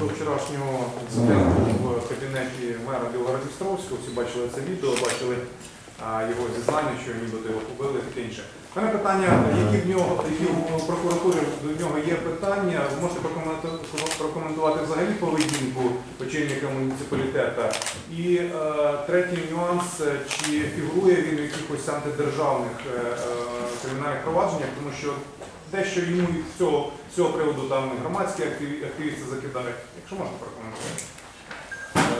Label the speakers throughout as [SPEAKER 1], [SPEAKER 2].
[SPEAKER 1] щодо вчорашнього інциденту в кабінеті мера Білгород-Дністровського. Всі бачили це відео, бачили його зізнання, що нібито його побили і таке інше. У мене питання, які в нього, які у прокуратури до нього є питання, ви можете прокоментувати, взагалі поведінку очільника муніципалітету. І е, третій нюанс, чи фігурує він в якихось антидержавних е, е, кримінальних провадженнях, тому що дещо йому від цього, з цього приводу там громадські активісти закидають. Якщо можна прокоментувати.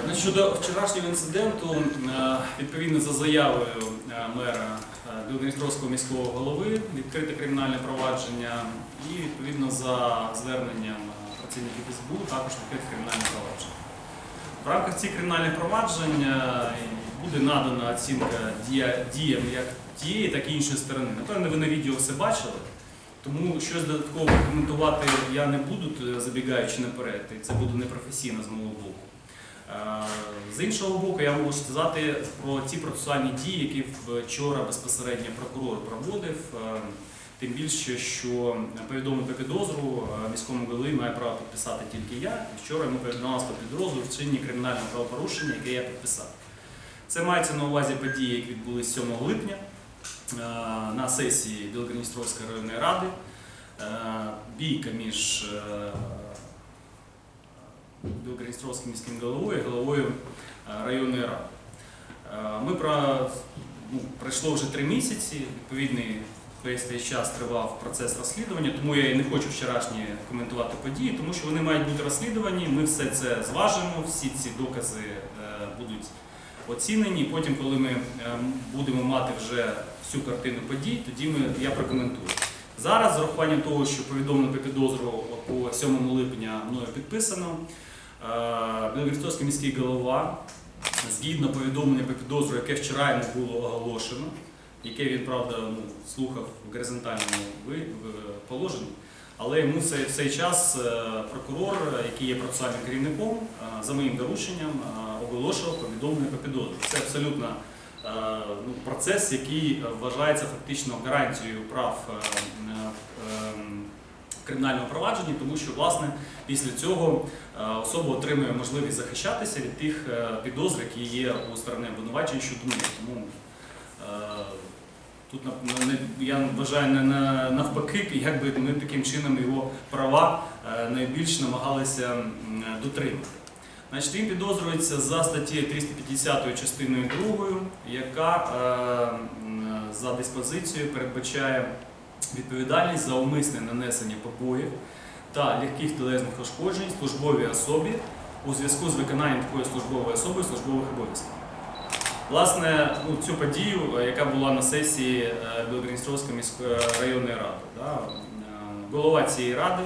[SPEAKER 2] Ну, Щодо вчорашнього інциденту, е, відповідно за заявою е, мера е, міського голови, відкрите кримінальне провадження і відповідно за зверненням е, працівників СБУ також відкрите кримінальне провадження. В рамках цих кримінальних проваджень е, буде надана оцінка діям як тієї, так і іншої сторони. Напевно, ви на відео все бачили. Тому щось додатково коментувати я не буду, забігаючи наперед, і це буде непрофесійно з мого боку. З іншого боку, я можу сказати про ті процесуальні дії, які вчора безпосередньо прокурор проводив. Тим більше, що повідомити підозру міському голові має право підписати тільки я. Вчора йому повідомилося про підозру в чині кримінального правопорушення, яке я підписав. Це мається на увазі події, які відбулись 7 липня на сесії Білгородністровської районної ради. Е, Бійка між е, Білгородністровським міським головою і головою е, районної ради. Е, Ми про, ну, пройшло вже три місяці, відповідний весь цей час тривав процес розслідування, тому я і не хочу вчорашні коментувати події, тому що вони мають бути розслідувані, ми все це зважимо, всі ці докази е, будуть оцінені. Потім, коли ми е, будемо мати вже всю картину подій, тоді ми, я прокоментую. Зараз, з урахуванням того, що повідомлено про підозру по 7 липня мною підписано, е, міський голова, згідно повідомлення про підозру, яке вчора йому було оголошено, яке він, правда, ну, слухав в горизонтальному положенні, але йому в цей час е, прокурор, е, який є процесуальним керівником, е, за моїм дорученням е, оголошував повідомлення про підозру. Це абсолютно е, ну, процес, який вважається фактично гарантією прав е, е, в кримінальному провадженні, тому що власне після цього особа отримує можливість захищатися від тих підозр, які є у сторони обвинувачень щодо неї. Тому тут я вважаю не на- навпаки, якби ми таким чином його права найбільш намагалися дотримати. Значить, він підозрюється за статтєю 350 частиною 2, яка е, за диспозицією передбачає відповідальність за умисне нанесення побоїв та легких тілесних ушкоджень службовій особі у зв'язку з виконанням такої службової особи службових обов'язків. Власне, ну, цю подію, е, яка була на сесії е, міської районної ради, да, голова цієї ради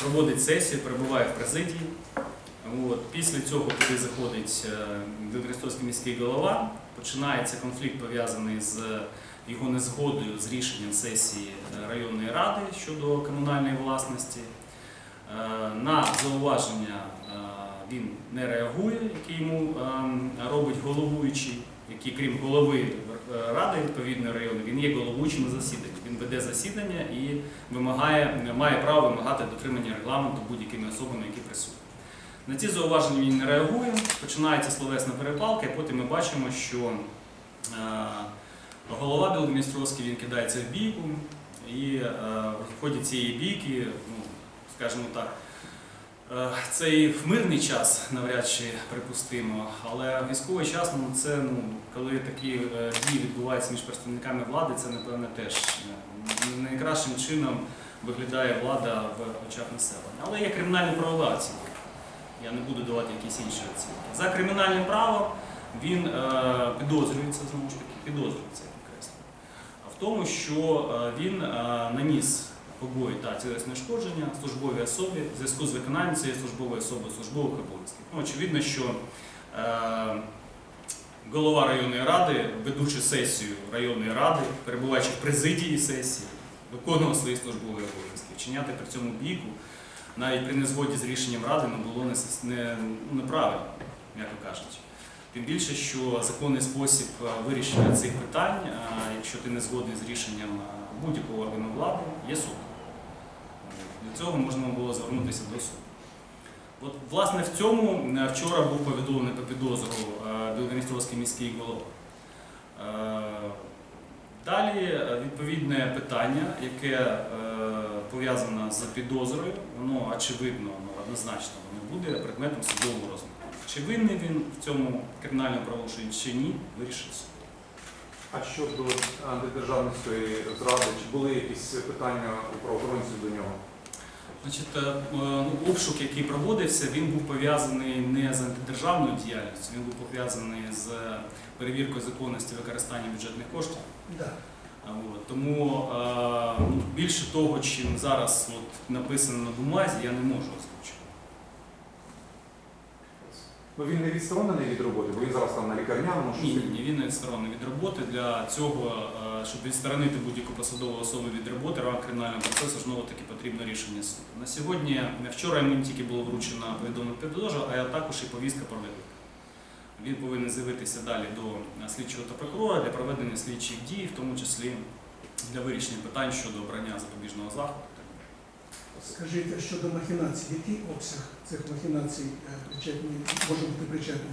[SPEAKER 2] проводить сесію, перебуває в президії. Після цього туди заходить е, міський голова, починається конфлікт пов'язаний з його незгодою з рішенням сесії е, районної ради щодо комунальної власності. Е, На зауваження він не реагує, які йому робить головуючий, який, крім голови ради відповідної району, він є головуючим на засіданні. Він веде засідання і вимагає, має право вимагати дотримання регламенту будь-якими особами, які присутні. На ці зауваження він не реагує, починається словесна перепалка, і потім ми бачимо, що е, голова Білодністровський він кидається в бійку, і е, в ході цієї бійки, ну, скажімо так, е, це і в мирний час навряд чи припустимо, але військовий час ну, це ну, коли такі дії відбуваються між представниками влади, це напевне теж найкращим чином виглядає влада в очах населення. Але є кримінальна правова оцінка. Я не буду давати якісь інші оцінки. За кримінальним правом він е, підозрюється, знову ж таки, підозрюється, підкреслюю, в тому, що е, він е, наніс побої та тілесне шкодження службовій особі в зв'язку з виконанням цієї службової особи службових обов'язків. Ну, очевидно, що голова районної ради, ведучи сесію районної ради, перебуваючи в президії сесії, виконував свої службові обов'язки. Вчиняти при цьому бійку навіть при незгоді з рішенням ради не було не, не, неправильно, м'яко кажучи. Тим більше, що законний спосіб е, вирішення цих питань, е, якщо ти не згодний з рішенням е, будь-якого органу влади, є суд. Для цього можна було звернутися до суду. От, власне, в цьому вчора був повідомлений по підозру Білгородністровський міський голова. Далі відповідне питання, яке пов'язане з підозрою, воно очевидно, ну, однозначно не буде предметом судового розгляду. Чи винний він в цьому кримінальному правопорушенні чи ні, вирішить суд.
[SPEAKER 1] А щодо антидержавницької зради, чи були якісь питання у правоохоронців до нього?
[SPEAKER 2] Значить, е, е, ну, обшук, який проводився, він був пов'язаний не з антидержавною діяльністю, він був пов'язаний з перевіркою законності використання бюджетних коштів.
[SPEAKER 3] Да.
[SPEAKER 2] Тому більше того, чим зараз от, написано на бумазі, я не можу озвучити.
[SPEAKER 1] Ну він не відсторонений від роботи, бо він зараз там на лікарняному
[SPEAKER 2] Ні,
[SPEAKER 1] щось-
[SPEAKER 2] ні, ні, він не відсторонений від роботи. Для цього, щоб відсторонити будь-яку посадову особу від роботи, в кримінального процесу знову таки потрібно рішення суду. На сьогодні, вчора йому тільки було вручено повідомлення підозру, а також і повістка про виклик. Він повинен з'явитися далі до слідчого та прокурора для проведення слідчих дій, в тому числі для вирішення питань щодо обрання запобіжного заходу.
[SPEAKER 3] Скажіть, а щодо махінацій, який обсяг цих махінацій е, причетні, може бути причетний?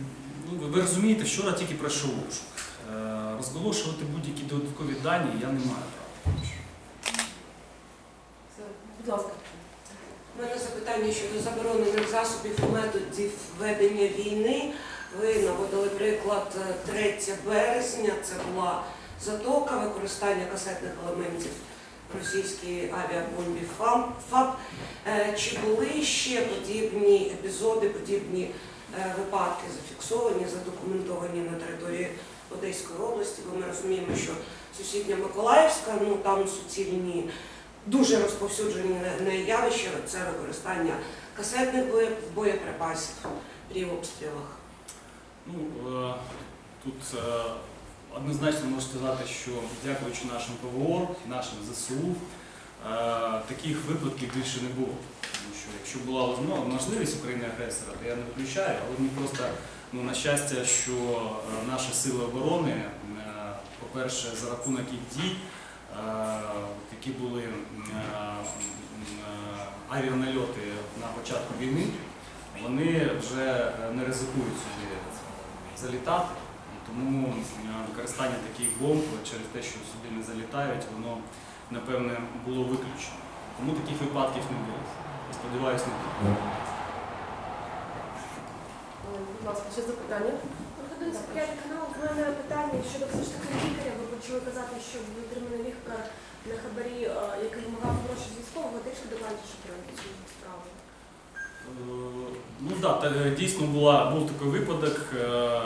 [SPEAKER 2] Ну, ви- ви розумієте, вчора тільки пройшов обшук. Е, Розголошувати будь-які додаткові дані я не маю права.
[SPEAKER 4] Будь ласка.
[SPEAKER 5] У мене запитання щодо заборонених засобів і методів ведення війни. Ви наводили приклад е, 3 березня. Це була затока, використання касетних елементів російської авіабомбі ФАП. Е, Чи були ще подібні епізоди, подібні е, випадки зафіксовані, задокументовані на території Одеської області? Бо ми розуміємо, що сусідня Миколаївська, ну там суцільні дуже розповсюджені не- не явища це використання касетних боєприпасів при обстрілах.
[SPEAKER 2] Ну, е, тут е, однозначно можу сказати, що дякуючи нашим ПВО, нашим ЗСУ, е, таких випадків більше не було. Тому що якщо була ну, можливість України агресора, то я не виключаю, але мені просто ну, на щастя, що наші сили оборони, по-перше, за рахунок їх дій, які були авіанальоти на початку війни, вони вже не ризикують сюди залітати. Тому е, використання таких бомб через те, що сюди не залітають, воно напевне було виключено. Тому таких випадків не було. Я Сподіваюсь, не буде.
[SPEAKER 4] Будь ласка, ще запитання.
[SPEAKER 6] Проходимося п'ятий канал. У мене питання щодо все ж таки лікаря. Ви почали казати, що був отриманий лікар на хабарі, е, який вимагав гроші з військового. Трішки докладніше про цю справу.
[SPEAKER 2] Ну так, та, е, дійсно була, був такий випадок. е,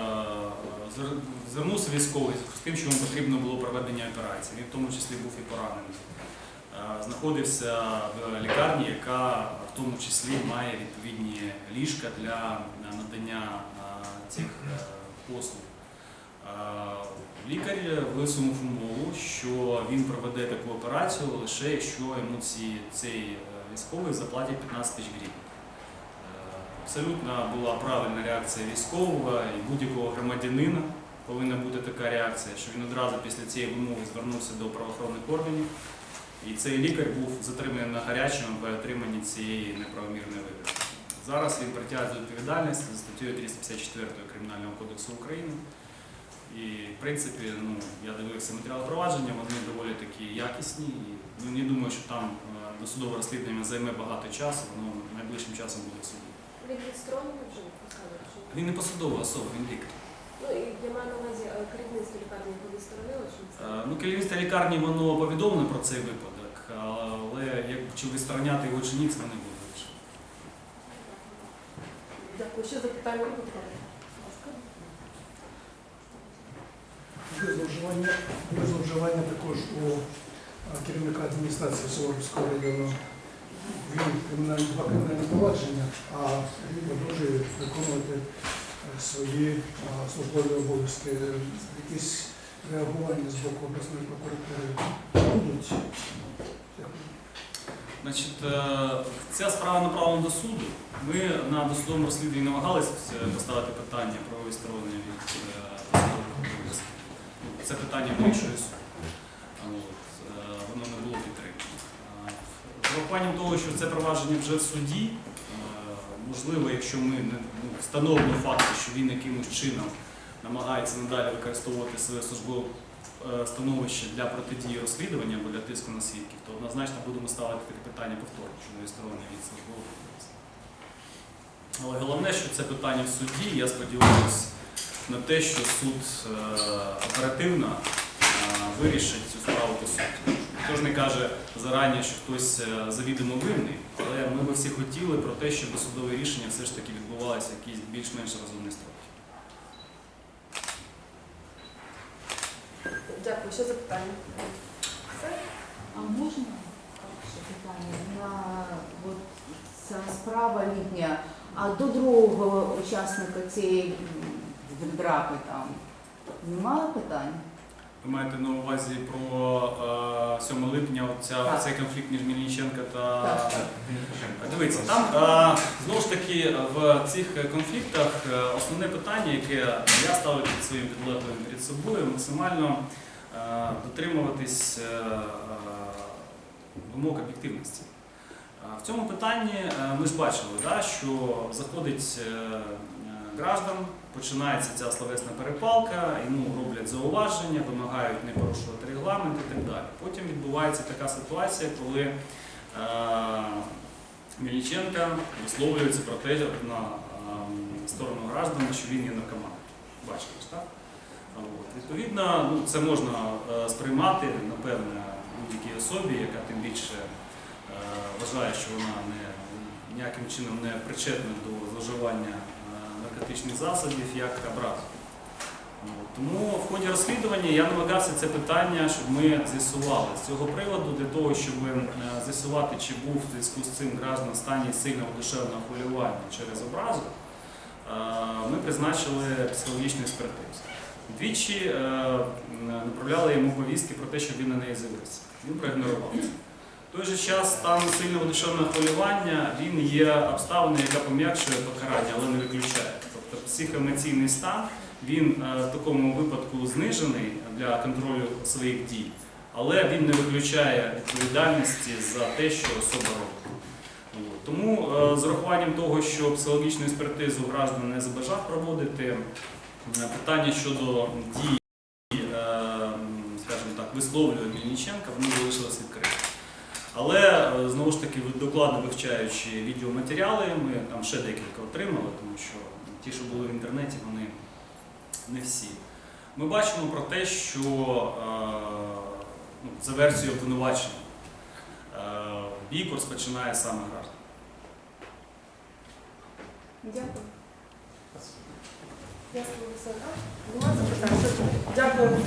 [SPEAKER 2] Звернувся військовий з тим, що йому потрібно було проведення операції. Він в тому числі був і поранений. Е, Знаходився в лікарні, яка в тому числі має відповідні ліжка для надання цих послуг. Лікар висунув умову, що він проведе таку операцію лише якщо йому ці, цей військовий заплатять 15 тисяч гривень. Абсолютно була правильна реакція військового і будь-якого громадянина повинна бути така реакція, що він одразу після цієї вимоги звернувся до правоохоронних органів. І цей лікар був затриманий на гарячому при отриманні цієї неправомірної вигоди. Зараз він притягує до відповідальності за статтею 354 Кримінального кодексу України. І, в принципі, ну, я дивився матеріал провадження, вони доволі такі якісні. І, ну, не думаю, що там е, досудове розслідування займе багато часу, воно найближчим часом буде в суді.
[SPEAKER 6] Він відсторонений вже посади? чи?
[SPEAKER 2] Він не посадова особа, він лікар.
[SPEAKER 6] Ну і я маю на увазі е, керівництво лікарні його відсторонило чи
[SPEAKER 2] Е, Ну, керівництво лікарні воно повідомлено про цей випадок, але як чи відстороняти його чи ні, це не буде.
[SPEAKER 4] Дякую. Ще запитання. Будь ласка.
[SPEAKER 3] Є зловживання, є зловживання також у е, керівника адміністрації Суворовського району. Він кримінальні два кримінальні провадження, а він продовжує виконувати е, свої службові обов'язки. Якісь реагування з боку обласної прокуратури будуть.
[SPEAKER 2] Значить, е, ця справа направлена до суду. Ми на досудовому розслідуванні намагалися поставити питання про відсторонення від е, обов'язків. Це питання вирішує суд. А От, е, Воно не було підтримано. А, З урахуванням того, що це провадження вже в суді, е, Можливо, якщо ми не ну, встановимо факти, що він якимось чином намагається надалі використовувати своє службове е, становище для протидії розслідування або для тиску на свідків, то однозначно будемо ставити таке питання повторно, що не відсторонення від службового обов'язку. Але головне, що це питання в суді. Я сподіваюся на те, що суд е, оперативно вирішить цю справу по суті. Хто ж не каже зарані, що хтось е, завідомо винний, але ми би всі хотіли про те, щоб судове рішення все ж таки відбувалося якийсь більш-менш розумний строк.
[SPEAKER 4] Дякую. Ще запитання? Все?
[SPEAKER 7] А можна ще питання на от ця справа літня, а до другого учасника цієї драки там немає питань?
[SPEAKER 2] Ви маєте на увазі про е, 7 липня оця, цей конфлікт між Мельниченка та. Дивіться, там е, знову ж таки в цих конфліктах е, основне питання, яке я ставлю під своїм підлеглим перед собою, максимально е, дотримуватись е, е, вимог об'єктивності. Е, В цьому питанні е, ми ж бачили, що заходить е, е, граждан, починається ця словесна перепалка, йому роблять зауваження, вимагають не порушувати регламент і так далі. Потім відбувається така ситуація, коли е, Мельниченка висловлюється про те на ем, сторону граждан, що він є наркоман. Бачите, так? От. Відповідно, ну, це можна е, сприймати, напевне, будь-якій особі, яка тим більше е, вважає, що вона не, ніяким чином не причетна до зловживання е, наркотичних засобів, як образу. Тому в ході розслідування я намагався це питання, щоб ми з'ясували з цього приводу для того, щоб е, з'ясувати, чи був в зв'язку з цим граждан в стані сильного душевного хвилювання через образу, е, ми призначили психологічну експертизу. Двічі е, направляли йому повістки про те, щоб він на неї з'явився. Він проігнорував це. Той же час стан сильного душевного хвилювання він є обставиною, яка пом'якшує покарання, але не виключає. Тобто психоемоційний стан він е, в такому випадку знижений для контролю своїх дій, але він не виключає відповідальності за те, що особа робить. Тому е, з урахуванням того, що психологічну експертизу граждан не забажав проводити, е, питання щодо дій, скажімо так, висловлювань Мельниченка, вони залишилися відкриті. Але е, знову ж таки, докладно вивчаючи відеоматеріали, ми там ще декілька отримали, тому що ті, що були в інтернеті, вони не всі. Ми бачимо про те, що е, ну, за версією обвинувачення е, бій розпочинає саме граждан.
[SPEAKER 4] Дякую. Дякую, запитань? Дякую.